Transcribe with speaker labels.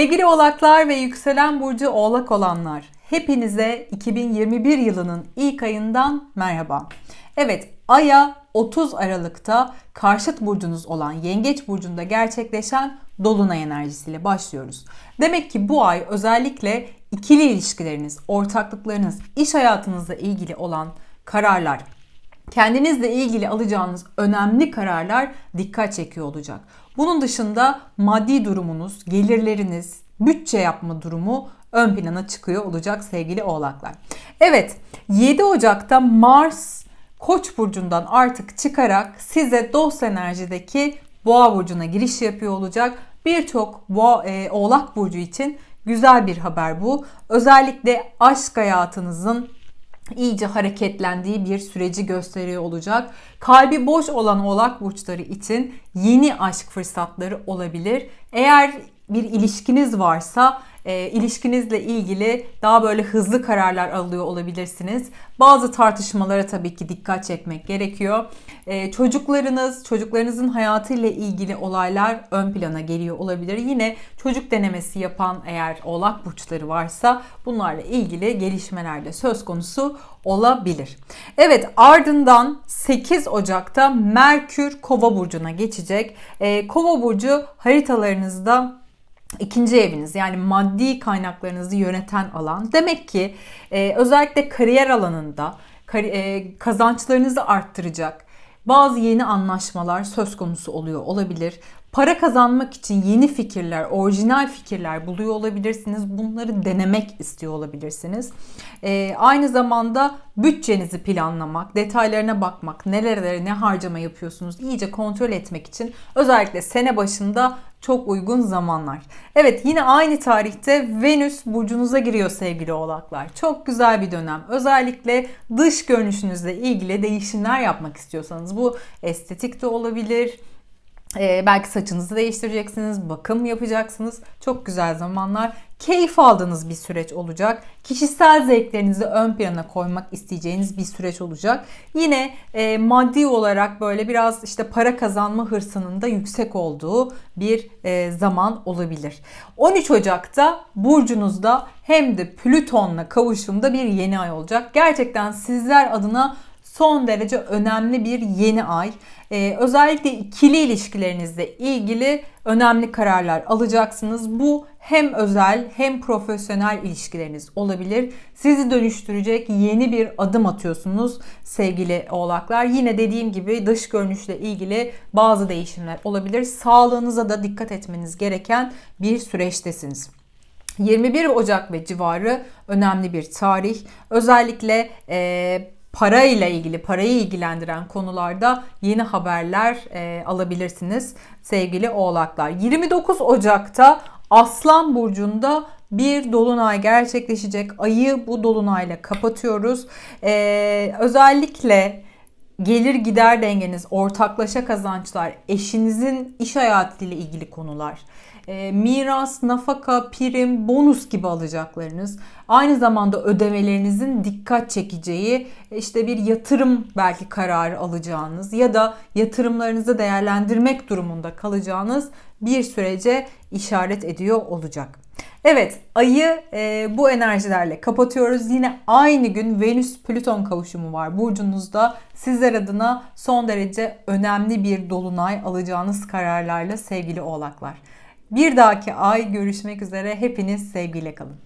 Speaker 1: Sevgili oğlaklar ve yükselen burcu oğlak olanlar, hepinize 2021 yılının ilk ayından merhaba. Evet, aya 30 Aralık'ta karşıt burcunuz olan Yengeç burcunda gerçekleşen dolunay enerjisiyle başlıyoruz. Demek ki bu ay özellikle ikili ilişkileriniz, ortaklıklarınız, iş hayatınızla ilgili olan kararlar, kendinizle ilgili alacağınız önemli kararlar dikkat çekiyor olacak. Bunun dışında maddi durumunuz, gelirleriniz, bütçe yapma durumu ön plana çıkıyor olacak sevgili oğlaklar. Evet 7 Ocak'ta Mars Koç burcundan artık çıkarak size dost enerjideki Boğa burcuna giriş yapıyor olacak. Birçok e, Oğlak burcu için güzel bir haber bu. Özellikle aşk hayatınızın iyice hareketlendiği bir süreci gösteriyor olacak. Kalbi boş olan oğlak burçları için yeni aşk fırsatları olabilir. Eğer bir ilişkiniz varsa e, ilişkinizle ilgili daha böyle hızlı kararlar alıyor olabilirsiniz. Bazı tartışmalara tabii ki dikkat çekmek gerekiyor. E, çocuklarınız, çocuklarınızın hayatıyla ilgili olaylar ön plana geliyor olabilir. Yine çocuk denemesi yapan eğer oğlak burçları varsa bunlarla ilgili gelişmeler de söz konusu olabilir. Evet ardından 8 Ocak'ta Merkür Kova burcuna geçecek. E, Kova burcu haritalarınızda ikinci eviniz yani maddi kaynaklarınızı yöneten alan. Demek ki e, özellikle kariyer alanında kar, e, kazançlarınızı arttıracak bazı yeni anlaşmalar söz konusu oluyor olabilir. Para kazanmak için yeni fikirler, orijinal fikirler buluyor olabilirsiniz. Bunları denemek istiyor olabilirsiniz. Ee, aynı zamanda bütçenizi planlamak, detaylarına bakmak, nerelere ne harcama yapıyorsunuz iyice kontrol etmek için özellikle sene başında çok uygun zamanlar. Evet yine aynı tarihte Venüs burcunuza giriyor sevgili oğlaklar. Çok güzel bir dönem. Özellikle dış görünüşünüzle ilgili değişimler yapmak istiyorsanız bu estetik de olabilir, ee, belki saçınızı değiştireceksiniz, bakım yapacaksınız. Çok güzel zamanlar. Keyif aldığınız bir süreç olacak. Kişisel zevklerinizi ön plana koymak isteyeceğiniz bir süreç olacak. Yine e, maddi olarak böyle biraz işte para kazanma hırsının da yüksek olduğu bir e, zaman olabilir. 13 Ocak'ta burcunuzda hem de Plüton'la kavuşumda bir yeni ay olacak. Gerçekten sizler adına son derece önemli bir yeni ay. Ee, özellikle ikili ilişkilerinizle ilgili önemli kararlar alacaksınız. Bu hem özel hem profesyonel ilişkileriniz olabilir. Sizi dönüştürecek yeni bir adım atıyorsunuz sevgili oğlaklar. Yine dediğim gibi dış görünüşle ilgili bazı değişimler olabilir. Sağlığınıza da dikkat etmeniz gereken bir süreçtesiniz. 21 Ocak ve civarı önemli bir tarih. Özellikle e, para ile ilgili, parayı ilgilendiren konularda yeni haberler e, alabilirsiniz sevgili oğlaklar. 29 Ocak'ta Aslan Burcu'nda bir dolunay gerçekleşecek. Ayı bu dolunayla kapatıyoruz. Ee, özellikle gelir gider dengeniz, ortaklaşa kazançlar, eşinizin iş hayatı ile ilgili konular, e, miras, nafaka, prim, bonus gibi alacaklarınız, aynı zamanda ödemelerinizin dikkat çekeceği işte bir yatırım belki kararı alacağınız ya da yatırımlarınızı değerlendirmek durumunda kalacağınız bir sürece işaret ediyor olacak. Evet ayı e, bu enerjilerle kapatıyoruz. Yine aynı gün Venüs-Plüton kavuşumu var burcunuzda. Sizler adına son derece önemli bir dolunay alacağınız kararlarla sevgili oğlaklar. Bir dahaki ay görüşmek üzere. Hepiniz sevgiyle kalın.